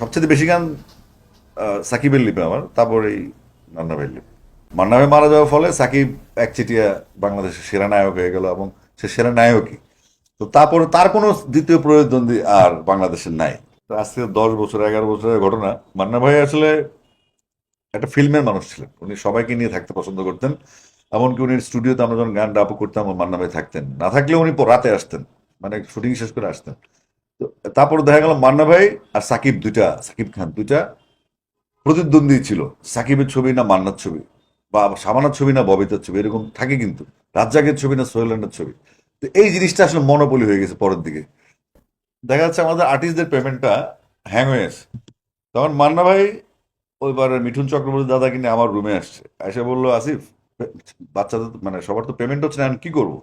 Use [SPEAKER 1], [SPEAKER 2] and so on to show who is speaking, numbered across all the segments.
[SPEAKER 1] সবচেয়ে বেশি গান সাকিবের লিপে আমার, তারপর এই মান্না ভাইয়ের লিপ। মান্না ভাই মারা যাওয়ার ফলে সাকিব একচেটিয়া বাংলাদেশের সেরা নায়ক হয়ে গেল এবং সে সেরা নায়কই। তো তারপরে তার কোনো দ্বিতীয় প্রতিদ্বন্দ্বী আর বাংলাদেশের নাই। তো আজ থেকে দশ বছর, এগারো বছরের ঘটনা। মান্না ভাই আসলে একটা ফিল্মের মানুষ ছিলেন। উনি সবাইকে নিয়ে থাকতে পছন্দ করতেন। এমনকি উনি স্টুডিওতে আমরা যখন গান ডাপু করতাম, মান্না ভাই থাকতেন। না থাকলেও উনি রাতে আসতেন মানে শুটিং শেষ করে আসতেন। তারপর দেখা গেল মান্না ভাই আর সাকিব দুইটা, সাকিব খান দুইটা প্রতিদ্বন্দ্বী ছিল। সাকিবের ছবি না মান্নার ছবি? বা সামানার ছবি না ববিতার ছবি? এরকম থাকে কিন্তু। রাজ্জাকের ছবি না সোহেলেনের ছবি? তো এই জিনিসটা আসলে মনোপলি হয়ে গেছে পরের দিকে। দেখা যাচ্ছে আমাদের আর্টিস্টদের পেমেন্টটা হ্যাং হয়ে আছে। তখন মান্না ভাই ওইবার মিঠুন চক্রবর্তী দাদা কিনে আমার রুমে আসছে। এসে বলল, আসিফ, বাচ্চাদের মানে সবার তো পেমেন্ট হচ্ছে না আমি কি করব?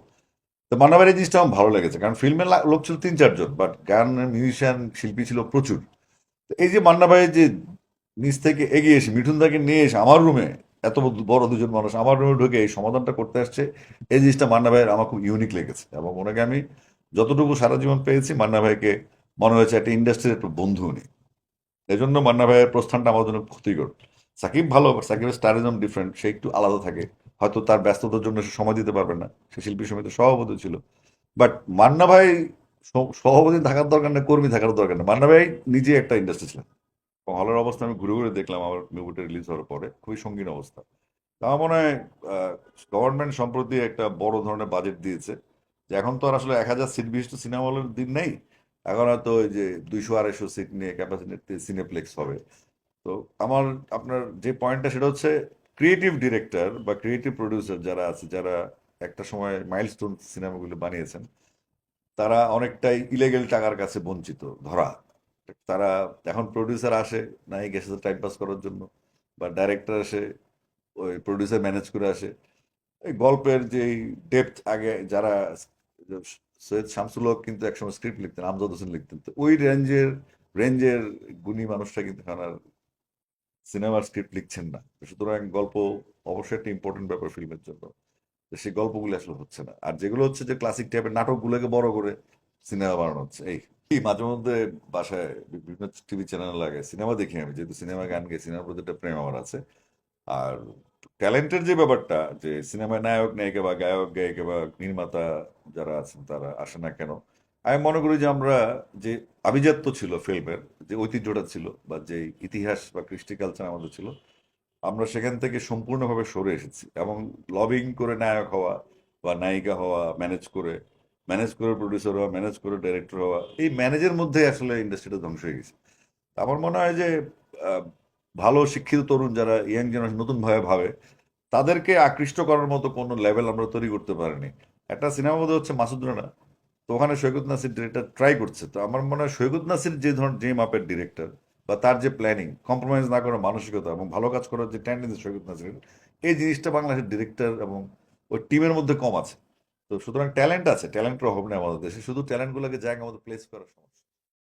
[SPEAKER 1] তো মান্না ভাইয়ের এই জিনিসটা আমার ভালো লেগেছে, কারণ ফিল্মের লোক ছিল তিন চারজন বাট গান মিউজিশিয়ান শিল্পী ছিল প্রচুর। তো এই যে মান্না ভাইয়ের যে নিচ থেকে এগিয়ে এসে, মিঠুন দাকে নিয়ে এসে আমার রুমে এত বড় দুজন মানুষ আমার রুমে ঢুকে এই সমাধানটা করতে আসছে, এই জিনিসটা মান্না ভাইয়ের আমার খুব ইউনিক লেগেছে। এবং ওনাকে আমি যতটুকু সারা জীবন পেয়েছি মান্না ভাইকে মনে হয়েছে একটা ইন্ডাস্ট্রির একটু বন্ধু উনি। এই জন্য মান্না ভাইয়ের প্রস্থানটা আমার জন্য ক্ষতিকর। সাকিব ভালো, সাকিবের স্টারিজম ডিফারেন্ট সে একটু আলাদা থাকে। হয়তো তার ব্যস্ততার জন্য সে সময় দিতে পারবে না। সে শিল্পী সমিতির সভাপতি ছিল। বাট মান্না ভাই সভাপতি থাকার দরকার না কর্মী থাকার দরকার না মান্না ভাই নিজে একটা ইন্ডাস্ট্রি ছিলেন। হলের অবস্থা আমি ঘুরে ঘুরে দেখলাম আমার মুভিটা রিলিজ হওয়ার পরে। খুবই সঙ্গীন অবস্থা। আমার মনে হয় গভর্নমেন্ট সম্প্রতি একটা বড় ধরনের বাজেট দিয়েছে। যে এখন তো আর আসলে এক হাজার সিট বিশিষ্ট সিনেমা হলের দিন নেই। এখন হয়তো ওই যে দুইশো, আড়াইশো সিট নিয়ে ক্যাপাসিটি সিনেপ্লেক্স হবে। তো আমার, আপনার যে পয়েন্টটা সেটা হচ্ছে ক্রিয়েটিভ ডিরেক্টর বা ক্রিয়েটিভ প্রডিউসার যারা আছে, যারা একটা সময় মাইলস্টোন সিনেমাগুলো বানিয়েছেন, তারা অনেকটাই ইলেগেল টাকার কাছে বঞ্চিত, ধরা। তারা এখন প্রডিউসার আসে, নাই গেছে টাইম পাস করার জন্য, বা ডাইরেক্টর আসে, ওই প্রডিউসার ম্যানেজ করে আসে। এই গল্পের যে ডেপথ আগে যারা সৈয়দ শামসুল হক কিন্তু একসময় স্ক্রিপ্ট লিখতেন, আমজাদ হোসেন লিখতেন। তো ওই রেঞ্জের রেঞ্জের গুণী মানুষটা কিন্তু এখন আর সিনেমার স্ক্রিপ্ট লিখছেন না। সুতরাং গল্প অবশ্যই একটা ইম্পর্টেন্ট ব্যাপার ফিল্মের জন্য। সেই গল্পগুলো আসলে হচ্ছে না। আর যেগুলো হচ্ছে যে ক্লাসিক টাইপের নাটকগুলোকে বড় করে সিনেমা বানানো হচ্ছে। এই মাঝে মধ্যে বাসায় বিভিন্ন টিভি চ্যানেল লাগে। সিনেমা দেখি আমি, যেহেতু সিনেমা গান গাই সিনেমার প্রতি একটা প্রেম আমার আছে। আর ট্যালেন্টের যে ব্যাপারটা, যে সিনেমায় নায়ক, নায়িকা বা গায়ক, গায়িকা বা নির্মাতা যারা আছেন, তারা আসে না কেন? আমি মনে করি যে আমরা যে আভিজাত্য ছিল ফিল্মের, যে ঐতিহ্যটা ছিল বা যে ইতিহাস বা কৃষ্টি কালচার আমাদের ছিল, আমরা সেখান থেকে সম্পূর্ণভাবে সরে এসেছি এবং লবিং করে নায়ক হওয়া বা নায়িকা হওয়া ম্যানেজ করে ম্যানেজ করে প্রডিউসার হওয়া ম্যানেজ করে ডাইরেক্টর হওয়া, এই ম্যানেজের মধ্যে আসলে ইন্ডাস্ট্রিটা ধ্বংস হয়ে গেছে। আমার মনে হয় যে ভালো শিক্ষিত তরুণ যারা ইয়াং জেনারেশন নতুনভাবে ভাবে তাদেরকে আকৃষ্ট করার মতো কোনো লেভেল আমরা তৈরি করতে পারিনি। একটা সিনেমা বোধ হচ্ছে মাসুদ রানা তো ওখানে সৈকত নাসির ডিরেক্টর ট্রাই করছে। তো আমার মনে হয় সৈকত নাসির যে ধরনের যে মাপের ডিরেক্টর বা তার যে প্ল্যানিং কম্প্রোমাইজ না করার মানসিকতা এবং ভালো কাজ করার যে টেন্ডেন্সি সৈকত নাসিরের, এই জিনিসটা বাংলাদেশের ডিরেক্টর এবং ওই টিমের মধ্যে কম আছে। তো সুতরাং ট্যালেন্ট আছে ট্যালেন্টের অভাব নেই আমাদের দেশে। শুধু ট্যালেন্টগুলোকে জায়গা আমাদের প্লেস করার সমস্যা।